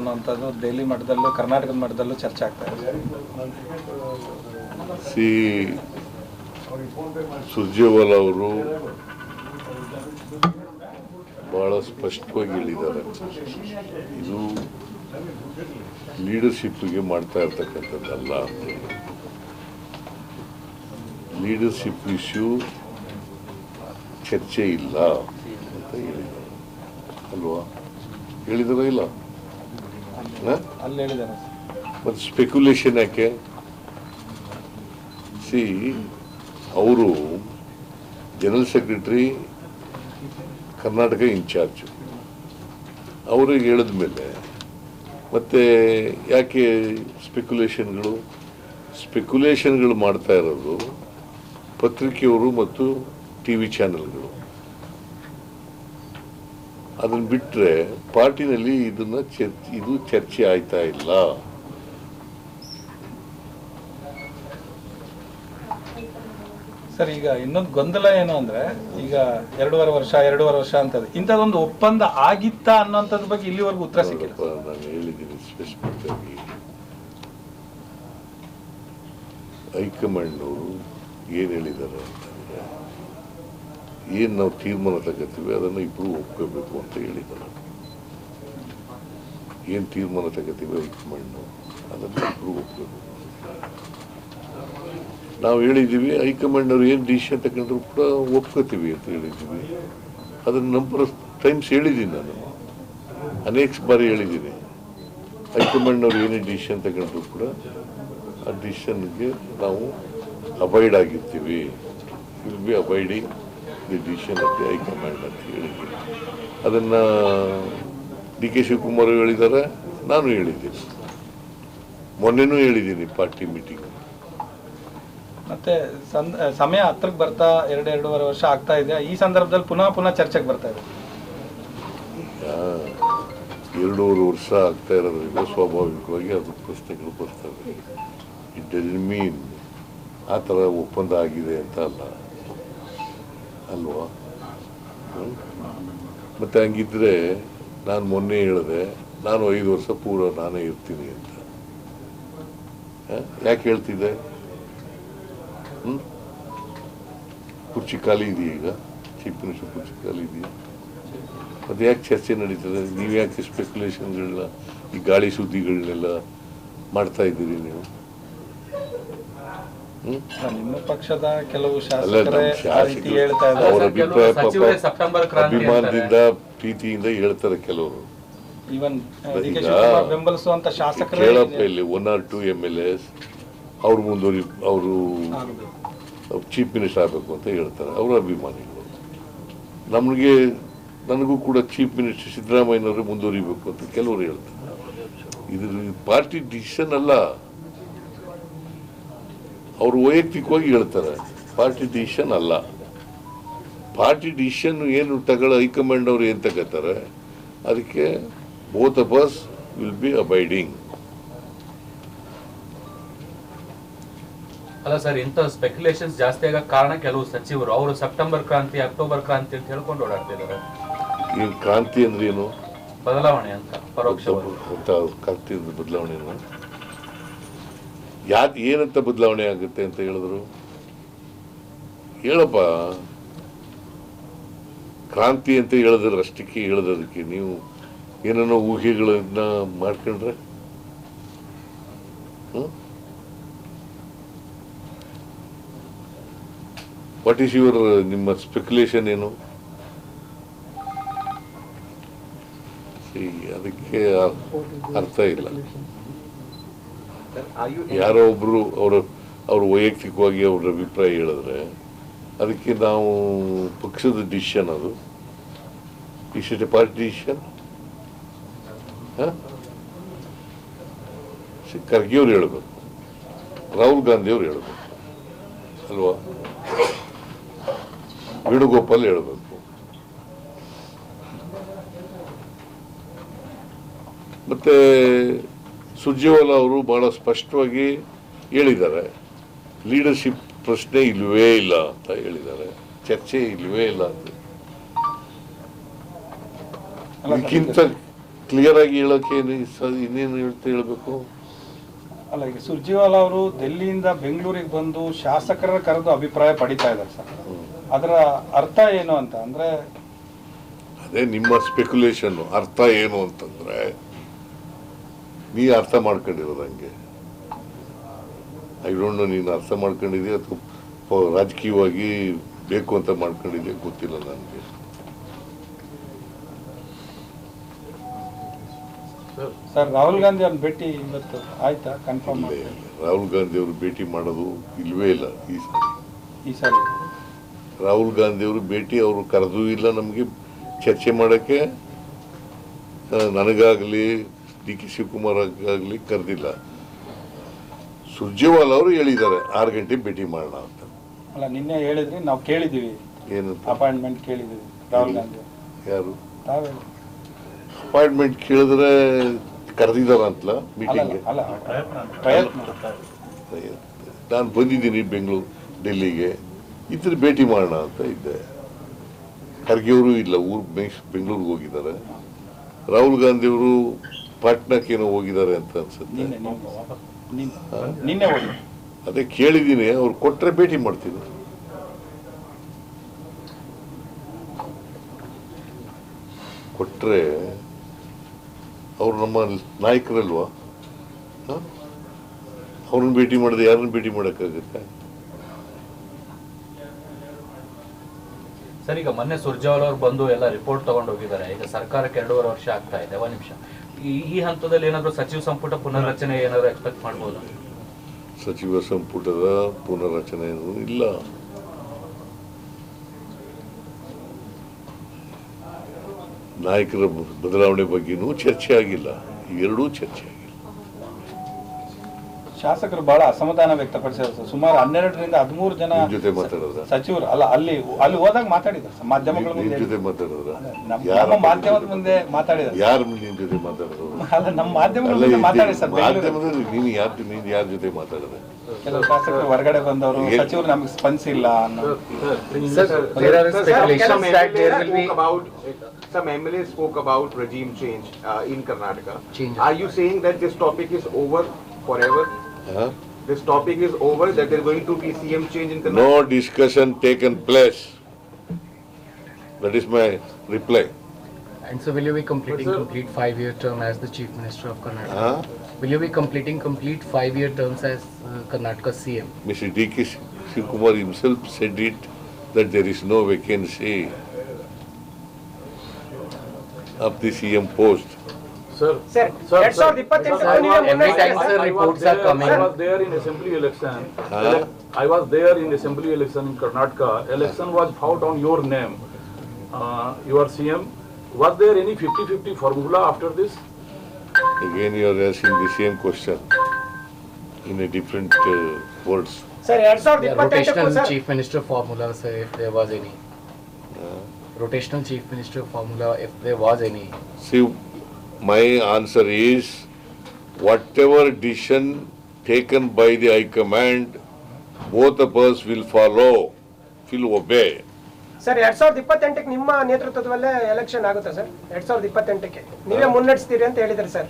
ಅನ್ನೋಂಥದ್ದು ದೆಹಲಿ ಮಟ್ಟದಲ್ಲೂ, ಕರ್ನಾಟಕದ ಮಟ್ಟದಲ್ಲೂ ಚರ್ಚೆ ಆಗ್ತಾ ಇದೆ. ಸಿ. ಸುರ್ಜೇವಾಲ ಅವರು ಬಹಳ ಸ್ಪಷ್ಟವಾಗಿ ಹೇಳಿದ್ದಾರೆ. ಇದು ಲೀಡರ್ಶಿಪ್ಗೆ ಮಾಡ್ತಾ ಇರ್ತಕ್ಕಂಥದ್ದಲ್ಲ ಲೀಡರ್ಶಿಪ್ ಇಶ್ಯೂ ಚರ್ಚೆ ಇಲ್ಲ ಅಂತ ಹೇಳಿದ್ದಾರೆ. ಅಲ್ವಾ? ಹೇಳಿದಾರ ಇಲ್ಲ? ಅಲ್ಲಿ ಹೇಳಿದ್ದಾರೆ. ಮತ್ತು ಸ್ಪೆಕ್ಯುಲೇಷನ್ ಯಾಕೆ? ಸಿ ಅವರು ಜನರಲ್ ಸೆಕ್ರೆಟರಿ ಕರ್ನಾಟಕ ಇನ್ಚಾರ್ಜ್ ಅವ್ರಿಗೆ ಹೇಳಿದ ಮೇಲೆ ಮತ್ತೆ ಯಾಕೆ ಸ್ಪೆಕ್ಯುಲೇಷನ್ಗಳು ಸ್ಪೆಕ್ಯುಲೇಷನ್ಗಳು ಮಾಡ್ತಾ ಇರೋದು ಪತ್ರಿಕೆಯವರು ಮತ್ತು ಟಿ ವಿ ಚಾನೆಲ್ಗಳು ಅದನ್ನು ಬಿಟ್ಟರೆ ಪಾರ್ಟಿನಲ್ಲಿ ಇದನ್ನ ಚರ್ಚೆ ಇದು ಚರ್ಚೆ ಆಯ್ತಾ ಇಲ್ಲ? ಸರ್ ಈಗ ಇನ್ನೊಂದು ಗೊಂದಲ ಏನು ಅಂದ್ರೆ ಈಗ ಎರಡೂವರೆ ವರ್ಷ ಎರಡೂವರೆ ವರ್ಷ ಅಂತ ಇಂಥದ್ದೊಂದು ಒಪ್ಪಂದ ಆಗಿತ್ತಾ ಅನ್ನೋಂಥದ್ರ ಬಗ್ಗೆ ಇಲ್ಲಿವರೆಗೂ ಉತ್ತರ ಸಿಕ್ಕಿಲ್ಲ. ಹೈಕಮಾಂಡ್ ನಾನು ಹೇಳಿದ್ದೀನಿ ಸ್ಪೆಸಿಫಿಕ್ ಆಗಿ ಹೈಕಮಾಂಡ್ನವರು ಏನು ಹೇಳಿದ್ದಾರೆ ಅಂತಂದ್ರೆ ಏನು ನಾವು ತೀರ್ಮಾನ ತಗೋತೀವಿ ಅದನ್ನು ಇಬ್ಬರು ಒಪ್ಕೋಬೇಕು ಅಂತ ಹೇಳಿದ್ದಾರೆ. ಏನು ತೀರ್ಮಾನ ತಗೋತೀವಿ ಮಣ್ಣು, ಅದನ್ನು ಇಬ್ಬರು ನಾವು ಹೇಳಿದ್ದೀವಿ ಹೈಕಮಾಂಡ್ ಅವರು ಏನು ಡಿಸಿಷನ್ ತಗೊಂಡ್ರು ಕೂಡ ಒಪ್ಕೋತೀವಿ ಅಂತ ಹೇಳಿದ್ದೀವಿ. ಅದನ್ನು ನಂಬರ್ ಆಫ್ ಟೈಮ್ಸ್ ಹೇಳಿದ್ದೀನಿ ನಾನು. ಅನೇಕ ಬಾರಿ ಹೇಳಿದ್ದೀನಿ. ಹೈಕಮಾಂಡ್ ಅವರು ಏನೇ ಡಿಸಿಷನ್ ತಗೊಂಡ್ರು ಕೂಡ ಆ ಡಿಸಿಷನ್ಗೆ ನಾವು ಅವಾಯ್ಡ್ ಆಗಿರ್ತೀವಿ. Will be avoiding the decision the high command ಅಂತ ಹೇಳಿದ್ದೀನಿ. ಅದನ್ನು ಡಿ ಕೆ ಶಿವಕುಮಾರ್ ಹೇಳಿದ್ದಾರೆ ನಾನು ಹೇಳಿದ್ದೀನಿ. ಮೊನ್ನೆನೂ ಹೇಳಿದ್ದೀನಿ ಪಾರ್ಟಿ ಮೀಟಿಂಗ್. ಮತ್ತೆ ಸಮಯ ಹತ್ರಕ್ಕೆ ಬರ್ತಾ ಎರಡು ಎರಡೂವರೆ ವರ್ಷ ಆಗ್ತಾ ಇದೆ. ಈ ಸಂದರ್ಭದಲ್ಲಿ ಪುನಃ ಪುನಃ ಚರ್ಚೆಗೆ ಬರ್ತಾ ಇದೆ. ಎರಡೂವರೆ ವರ್ಷ ಆಗ್ತಾ ಇರೋದ್ರಿಂದ ಸ್ವಾಭಾವಿಕವಾಗಿ ಅದು ಪ್ರಶ್ನೆಗಳು ಬರ್ತವೆ. ಇಟ್ ಡಜನ್ ಮೀನ್ ಆ ಥರ ಒಪ್ಪಂದ ಆಗಿದೆ ಅಂತ ಅಲ್ಲ. ಅಲ್ವಾ? ಮತ್ತೆ ಹಂಗಿದ್ರೆ ನಾನು ಮೊನ್ನೆ ಹೇಳಿದೆ, ನಾನು ಐದು ವರ್ಷ ಪೂರ ನಾನೇ ಇರ್ತೀನಿ ಅಂತ. ಯಾಕೆ ಹೇಳ್ತಿದ್ದೆ? ಕುರ್ಚಿ ಖಾಲಿ ಇದೆಯಾ ಈಗ? ಚೀಫ್ ಮಿನಿಸ್ಟರ್ ಕುರ್ಚಿ ಖಾಲಿ ಇದೆಯಾ? ಅದು ಯಾಕೆ ಚರ್ಚೆ ನಡೀತದೆ? ನೀವು ಯಾಕೆ ಸ್ಪೆಕ್ಯುಲೇಷನ್ಗಳನ್ನ ಈ ಗಾಳಿ ಸುದ್ದಿಗಳನ್ನೆಲ್ಲ ಮಾಡ್ತಾ ಇದ್ದೀರಿ ನೀವು? ನಿಮ್ಮ ಪಕ್ಷದ ಕೆಲವು ಶಾಸಕರೇ ಹೇಳ್ತಾ ಅವರ ಅಭಿಪ್ರಾಯ ಪಾಪ ಅಭಿಮಾನದಿಂದ ಪ್ರೀತಿಯಿಂದ ಹೇಳ್ತಾರೆ ಕೆಲವರು. ಬೆಂಬಲಿಸುವಂತ ಶಾಸಕರು ಕೇಳಪ್ಪ ಇಲ್ಲಿ one or two M L S ಅವ್ರು ಮುಂದುವರಿ ಅವರು ಚೀಫ್ ಮಿನಿಸ್ಟರ್ ಆಗಬೇಕು ಅಂತ ಹೇಳ್ತಾರೆ ಅವರ ಅಭಿಮಾನಿಗಳು. ನಮಗೆ ನನಗೂ ಕೂಡ ಚೀಫ್ ಮಿನಿಸ್ಟರ್ ಸಿದ್ದರಾಮಯ್ಯನವರು ಮುಂದುವರಿಬೇಕು ಅಂತ ಕೆಲವರು ಹೇಳ್ತಾರೆ. ಇದು ಪಾರ್ಟಿ ಡಿಸಿಷನ್ ಅಲ್ಲ. ಅವರು ವೈಯಕ್ತಿಕವಾಗಿ ಹೇಳ್ತಾರೆ ಪಾರ್ಟಿ ಡಿಸಿಷನ್ ಅಲ್ಲ. ಪಾರ್ಟಿ ಡಿಸಿಷನ್ ಏನು ತಗೊಳ್ಳೋ ಹೈಕಮಾಂಡ್ ಅವರು ಏನು ತಗೋತಾರೆ? ಅದಕ್ಕೆ both of us will be abiding ಅಲ್ಲ ಸರ್ ಇಂಥ ಸ್ಪೆಕ್ಯುಲೇಷನ್ಸ್ ಜಾಸ್ತಿ ಆಗ ಕಾರಣ ಕೆಲವು ಸಚಿವರು ಅವರು ಸೆಪ್ಟೆಂಬರ್ ಕ್ರಾಂತಿ ಅಕ್ಟೋಬರ್ ಕ್ರಾಂತಿ ಅಂತ ಹೇಳ್ಕೊಂಡು ಓಡಾಡ್ತಿದ್ದಾರೆ ಈ ಕ್ರಾಂತಿ ಅಂದ್ರೆ ಏನು? ಬದಲಾವಣೆ ಅಂತ ಪರೋಕ್ಷ ಕ್ರಾಂತಿ ಅಂದ್ರೆ ಬದಲಾವಣೆ ಯಾಕೆ ಏನಂತ ಬದಲಾವಣೆ ಆಗುತ್ತೆ ಅಂತ ಹೇಳಿದ್ರು? ಹೇಳಪ್ಪ, ಕ್ರಾಂತಿ ಅಂತ ಹೇಳಿದ್ರೆ ಅಷ್ಟಕ್ಕೆ ಹೇಳದಕ್ಕೆ ನೀವು ಏನನ್ನೋ ಊಹೆಗಳನ್ನ ಮಾಡ್ಕೊಂಡ್ರೆ? ವಾಟ್ ಈಸ್ ಯುವರ್ ನಿಮ್ಮ ಸ್ಪೆಕ್ಯುಲೇಷನ್ ಏನು? ಅದಕ್ಕೆ ಅರ್ಥ ಇಲ್ಲ. ಯಾರೋ ಒಬ್ರು ಅವರು ಅವರು ವೈಯಕ್ತಿಕವಾಗಿ ಅವ್ರ ಅಭಿಪ್ರಾಯ ಹೇಳಿದ್ರೆ, ಅದಕ್ಕೆ ನಾವು ಪಕ್ಷದ ಡಿಸಿಷನ್ ಅದು. ಎ ಪಾರ್ಟಿ ಡಿಸಿಷನ್ ಖರ್ಗೆ ಅವ್ರು ಹೇಳ್ಬೇಕು. ರಾಹುಲ್ ಗಾಂಧಿ ಅವ್ರು ಹೇಳ್ಬೇಕು. ಅಲ್ವಾ? ವೇಣುಗೋಪಾಲ್ ಹೇಳಬೇಕು. ಮತ್ತೆ ಸುರ್ಜೇವಾಲಾ ಅವರು ಬಹಳ ಸ್ಪಷ್ಟವಾಗಿ ಹೇಳಿದ್ದಾರೆ. ಲೀಡರ್ಶಿಪ್ ಪ್ರಶ್ನೆ ಇಲ್ವೇ ಇಲ್ಲ ಅಂತ ಹೇಳಿದ್ದಾರೆ. ಚರ್ಚೆ ಇಲ್ವೇ ಇಲ್ಲ ಅಂತ. ಇದಕ್ಕಿಂತ ಕ್ಲಿಯರ್ ಆಗಿ ಹೇಳೋಕೆ ಇನ್ನೇನು ಹೇಳ್ತಾ ಹೇಳಬೇಕು? ಅಲ್ಲ ಈಗ ಸುರ್ಜಿವಾಲ ಅವರು ದೆಲ್ಲಿಯಿಂದ ಬೆಂಗಳೂರಿಗೆ ಬಂದು ಶಾಸಕರ ಕರೆದು ಅಭಿಪ್ರಾಯ ಪಡಿತಾ ಇದ್ದಾರೆ ಸರ್. ಅದರ ಅರ್ಥ ಏನು ಅಂತ ಅಂದ್ರೆ ಅದೇ ನಿಮ್ಮ ಸ್ಪೆಕ್ಯುಲೇಷನ್ ಅರ್ಥ ಏನು ಅಂತಂದ್ರೆ ನೀ ಅರ್ಥ ಮಾಡ್ಕೊಂಡಿರೋದು ಹಂಗೆ. ಐ ಡೋಂಟ್ ನೋ ನೀನು ಅರ್ಥ ಮಾಡ್ಕೊಂಡಿದ್ಯಾ ಅಥವಾ ರಾಜಕೀಯವಾಗಿ ಬೇಕು ಅಂತ ಮಾಡ್ಕೊಂಡಿದ್ಯಾ ಗೊತ್ತಿಲ್ಲ ನನಗೆ. ಸರ್ ರಾಹುಲ್ ಗಾಂಧಿ ಅವ್ರನ್ನ ಭೇಟಿ ಇವತ್ತು ಆಯ್ತಾ? ಕನ್ಫರ್ಮ್ ರಾಹುಲ್ ಗಾಂಧಿ ಅವರು ಭೇಟಿ ಮಾಡೋದು ಇಲ್ವೇ ಇಲ್ಲ ಈ ಸಾರಿ ಈ ಸಾರಿ ರಾಹುಲ್ ಗಾಂಧಿ ಅವರು ಭೇಟಿ ಅವರು ಕರೆದೂ ಇಲ್ಲ ನಮಗೆ. ಚರ್ಚೆ ಮಾಡೋಕ್ಕೆ ನನಗಾಗಲಿ ಡಿ ಕೆ ಶಿವಕುಮಾರ್ ಆಗಲಿ ಕರೆದಿಲ್ಲ. ಸುರ್ಜೇವಾಲ್ ಅವರು ಹೇಳಿದ್ದಾರೆ ಆರು ಗಂಟೆ ಭೇಟಿ ಮಾಡೋಣ ಅಂತ. ಅಲ್ಲ ನಿನ್ನೆ ಹೇಳಿದ್ರಿ ನಾವು ಕೇಳಿದೀವಿ ಏನು? ಅಪಾಯಿಂಟ್ಮೆಂಟ್ ಕೇಳಿದೀವಿ ರಾಹುಲ್ ಗಾಂಧಿ. ಯಾರು? ತಾವೇ. ಅಪಾಯಿಂಟ್ಮೆಂಟ್ ಕೇಳಿದ್ರೆ ಕರೆದಿದ್ದಾರ ಅಂತ ಮೀಟಿಂಗ್ಗೆ ಅಲ್ಲ ಪ್ರಯತ್ನ. ನಾನು ಬಂದಿದ್ದೀನಿ ಬೆಂಗಳೂರು ಡೆಲ್ಲಿಗೆ. ಇದ್ರ ಭೇಟಿ ಮಾಡೋಣ ಅಂತ ಇದ್ದೆ. ಖರ್ಗೆ ಅವರು ಇಲ್ಲ ಊರು ಬೆಂಗಳೂರಿಗೆ ಹೋಗಿದ್ದಾರೆ. ರಾಹುಲ್ ಗಾಂಧಿ ಅವರು ಪಾಟ್ನಾಕ್ಕೆ ಏನೋ ಹೋಗಿದ್ದಾರೆ ಅಂತ ಅನ್ಸುತ್ತೆ. ನಿನ್ನೆ ಅದೇ ಕೇಳಿದ್ದೀನಿ ಅವ್ರು ಕೊಟ್ಟರೆ ಭೇಟಿ ಮಾಡ್ತೀನಿ. ಕೊಟ್ಟರೆ ಅವ್ರು ನಮ್ಮ ನಾಯಕರಲ್ವಾ? ಅವ್ರನ್ನ ಭೇಟಿ ಮಾಡಿದ್ರೆ ಯಾರನ್ನ ಭೇಟಿ ಮಾಡೋಕ್ಕಾಗುತ್ತೆ? ಸರ್ ಈಗ ಮೊನ್ನೆ ಸುರ್ಜಾವಲ್ ಅವ್ರು ಬಂದು ಎಲ್ಲ ರಿಪೋರ್ಟ್ ತಗೊಂಡು ಹೋಗಿದ್ದಾರೆ. ಈಗ ಸರ್ಕಾರಕ್ಕೆ ಎರಡೂವರೆ ವರ್ಷ ಆಗ್ತಾ ಇದೆ. ಒಂದ್ ನಿಮಿಷ. ಈ ಹಂತದಲ್ಲಿ ಏನಾದರೂ ಸಚಿವ ಸಂಪುಟ ಪುನರ್ರಚನೆ ಏನಾದರೂ ಎಕ್ಸ್ಪೆಕ್ಟ್ ಮಾಡಬಹುದು ಸಚಿವ ಸಂಪುಟದ ಪುನರ್ರಚನೆ ಇಲ್ಲ. ನಾಯಕರ ಬದಲಾವಣೆ ಬಗ್ಗೆನೂ ಚರ್ಚೆ ಆಗಿಲ್ಲ. ಎರಡೂ ಚರ್ಚೆ ಶಾಸಕರು ಬಹಳ ಅಸಮಾಧಾನ ವ್ಯಕ್ತಪಡಿಸಿದ್ರು ಸರ್ ಸುಮಾರು ಹನ್ನೆರಡರಿಂದ ಹದಿಮೂರು ಜನ ಜೊತೆ ಮಾತಾಡಿದ್ರ ಸಚಿವರು ಅಲ್ಲ ಅಲ್ಲಿ ಅಲ್ಲಿ ಹೋದಾಗ ಮಾತಾಡಿದ್ರು ಸರ್ ಮಾಧ್ಯಮಗಳ ನಿಮ್ ಮುಂದೆ ಜೊತೆ ಮಾತಾಡಿದ್ರ ನಮ್ಮ ಮಾಧ್ಯಮದ ಮುಂದೆ ಮಾತಾಡಿದ್ರು ಯಾರ ನಿಮ್ ಜೊತೆ ಮಾತಾಡಿದ್ರು ಅಲ್ಲ ನಮ್ಮ ಮಾಧ್ಯಮಗಳ ಮುಂದೆ ಮಾತಾಡಿ ಸರ್. ಮಾಧ್ಯಮದಲ್ಲಿ ನೀನು ಯಾರ ನೀನು ಯಾರ ಜೊತೆ ಮಾತಾಡಿದೆ ಕೆಲವು ಶಾಸಕರು ಹೊರಗಡೆ ಬಂದವರು ಸಚಿವರು ನಮಗೆ ಸ್ಪಂದಿಸಿಲ್ಲ ಅನ್ನೋ some MLA spoke about regime change uh, in Karnataka. Change. Are you saying that this topic is over forever? Huh? This topic is over, that there's going to be CM change in No discussion taken place. That is my reply. And so will you be completing complete five-year term as the Chief Minister of Karnataka? Huh? Will you be completing complete five-year terms as uh, Karnataka CM? Mr. D.K. Shivkumar himself said it, that there is no vacancy of the CM post. Sir, sir Sir, ಎರಡ್ ಸಾವಿರದ sir, ಇಪ್ಪತ್ತೆಂಟು sir, ನೀವೇ every ಮುನ್ನಡೆಸ್ತೀರಾ time, sir? sir, I was reports there, are coming. I was there in assembly election. Huh? Ele- I was there in assembly election in Karnataka. Election was fought on your name. Uh, you are CM. Was there any 50-50 formula after this? Again, you are asking the same question in a different uh, words. Sir ಎರಡ್ ಸಾವಿರದ Yeah, ಇಪ್ಪತ್ತೆಂಟಕ್ಕೂ rotational sir Chief Minister formula, sir, if there was any. Rotational Chief Minister formula, if there was any. See, my answer is whatever decision taken by the High Command, both of us will follow, will obey. Sir ಎರಡ್ ಸಾವಿರದ ಇಪ್ಪತ್ತೆಂಟಕ್ಕೆ ನಿಮ್ಮ ನೇತೃತ್ವದಲ್ಲೇ election ಆಗುತ್ತೆ sir ಎರಡ್ ಸಾವಿರದ ಇಪ್ಪತ್ತೆಂಟಕ್ಕೆ ನೀವೇ ಮುನ್ನಡೆಸ್ತೀರಿ ಅಂತ ಹೇಳಿದ್ರಿ sir?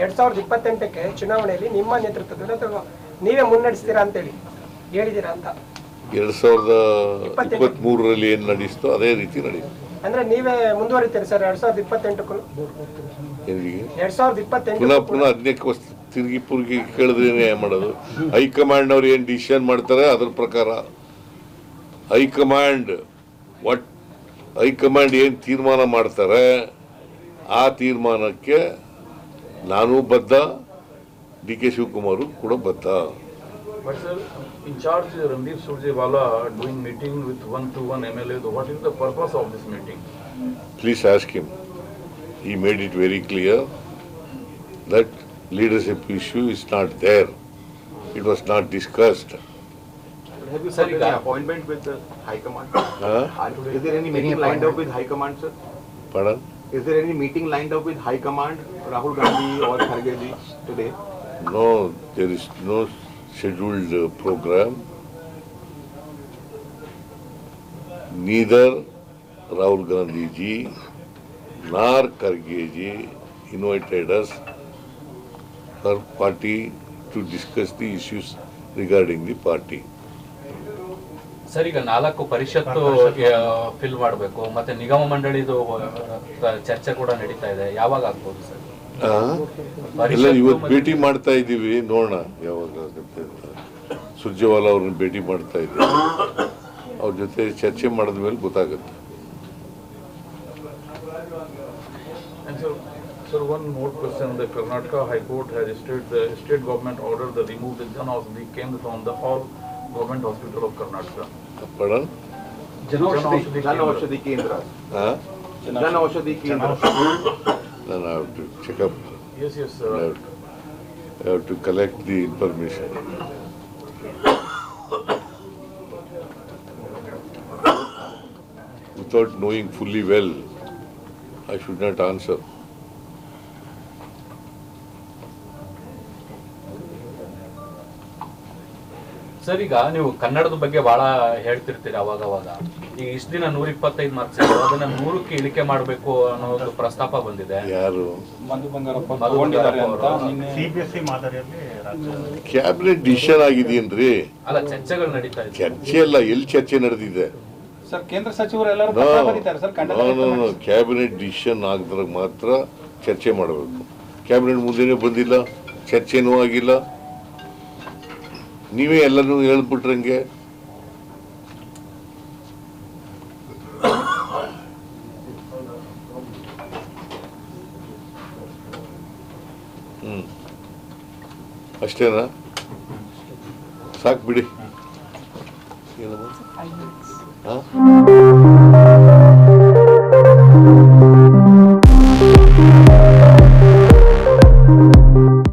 ಎರಡ್ ಸಾವಿರದ ಇಪ್ಪತ್ತೆಂಟಕ್ಕೆ ಚುನಾವಣೆಯಲ್ಲಿ ನಿಮ್ಮ ನೇತೃತ್ವದಲ್ಲಿ ಅಥವಾ ನೀವೇ ಮುನ್ನಡೆಸ್ತೀರಾ ಅಂತೇಳಿ ಹೇಳಿದ್ದೀರಾ ಅಂತ ಎರಡ್ ಸಾವಿರದ ಇಪ್ಪತ್ತೆಂಟು. ಇಪ್ಪತ್ತ್ ಮೂರರಲ್ಲಿ ಏನ್ ನಡೀಸ್ತೋ ಅದೇ ರೀತಿ ನಡೀತು ಅಂದ್ರೆ ನೀವೇ ಮುಂದುವರಿತೀರಿ ಸರ್ ಎರಡ್ ಸಾವಿರದ ಇಪ್ಪತ್ತೆಂಟಕ್ಕೂ? ಇಪ್ಪತ್ತೆಂಟು ಪುನಃ ಅದಕ್ಕೆ ತಿರುಗಿ ಪುರುಗಿ ಕೇಳಿದ್ರೆ ಏನ್ ಮಾಡೋದು? ಹೈಕಮಾಂಡ್ ಅವ್ರು ಏನ್ ಡಿಸಿಷನ್ ಮಾಡ್ತಾರೆ ಅದ್ರ ಪ್ರಕಾರ. ಹೈಕಮಾಂಡ್ ವಾಟ್ ಹೈಕಮಾಂಡ್ ಏನು ತೀರ್ಮಾನ ಮಾಡ್ತಾರೆ, ಆ ತೀರ್ಮಾನಕ್ಕೆ ನಾನು ಬದ್ಧ, ಡಿ ಕೆ ಶಿವಕುಮಾರು ಕೂಡ ಬದ್ಧ. But sir, in charge uh, Randeep Surjewala doing meeting with one-to-one MLA, what is the purpose of this meeting? Please ask him. He made it very clear that leadership issue is not there. It was not discussed. Have you Sir, got any got- appointment with the High Command? Huh? Is there any Any meeting lined up with High Command, sir? Pardon? Is there any meeting lined up with High Command, Rahul Gandhi or Kharge ji today? No, there is no scheduled uh, program. Neither Rahul Gandhi ji nor Karge ji invited us, her party, to discuss the issues regarding the party. Sir ಈಗ ನಾಲ್ಕು ಪರಿಷತ್ತು fill ಮಾಡಬೇಕು ಮತ್ತೆ ನಿಗಮ ಮಂಡಳಿದು ಚರ್ಚೆ ಕೂಡ ನಡೀತಾ ಇದೆ ಯಾವಾಗ ಆಗ್ಬೋದು ಸರ್? ಎಲ್ಲ ಇವತ್ತು ಭೇಟಿ ಮಾಡ್ತಾ ಇದ್ದೀವಿ ನೋಡೋಣ ಯಾವಾಗ ಸುರ್ಜೇವಾಲಾ ಅವ್ರನ್ನ ಭೇಟಿ ಮಾಡ್ತಾ ಇದ್ದೀವಿ ಅವ್ರ ಜೊತೆ ಚರ್ಚೆ ಮಾಡಿದ ಮೇಲೆ ಗೊತ್ತಾಗುತ್ತೆ Sir, one more question. The Karnataka High Court has issued the state government order that remove the Jan Aushadhi Kendra from the all government hospital of Karnataka. Pardon? Jan Aushadhi Kendra. Jan Aushadhi Kendra. Jan Aushadhi Kendra. Then I have to check up. Yes, yes, sir. I have to, I have to collect the information. Without knowing fully well, I should not answer. Sir ಈಗ ನೀವು ಕನ್ನಡದ ಬಗ್ಗೆ ಬಹಳ ಹೇಳ್ತಿರ್ತೀರಿ ಅವಾಗ ಅವಾಗ ಈಗ ಇಷ್ಟ ದಿನ ನೂರ ಇಪ್ಪತ್ತೈದು ಮಾರ್ಕ್ಸ್ ಅದನ್ನ ನೂರಕ್ಕೆ ಇಳಿಕೆ ಮಾಡಬೇಕು ಅನ್ನೋ ಒಂದು ಪ್ರಸ್ತಾಪ ಬಂದಿದೆ. ಯಾರು? ಕ್ಯಾಬಿನೆಟ್ ಡಿಸಿಷನ್ ಆಗಿದೆಯೇನ್ರಿ? ಅಲ್ಲ ಚರ್ಚೆಗಳು ನಡೀತಾ ಇದೆ. ಚರ್ಚೆ ಅಲ್ಲ ಎಲ್ಲಿ ಚರ್ಚೆ ನಡೆದಿದೆ? ಸರ್ ಕೇಂದ್ರ ಸಚಿವರು. ಕ್ಯಾಬಿನೆಟ್ ಡಿಸಿಷನ್ ಆಗದ್ರಾಗ ಮಾತ್ರ ಚರ್ಚೆ ಮಾಡಬೇಕು. ಕ್ಯಾಬಿನೆಟ್ ಮುಂದೆನೇ ಬಂದಿಲ್ಲ ಚರ್ಚೆನೂ ಆಗಿಲ್ಲ. ನೀವೇ ಎಲ್ಲರೂ ಹೇಳ್ಬಿಟ್ರಂಗೆ. ಹ್ಮ್. ಅಷ್ಟೇನಾ? ಸಾಕು ಬಿಡಿ. ಏನಪ್ಪ ಹಾಂ?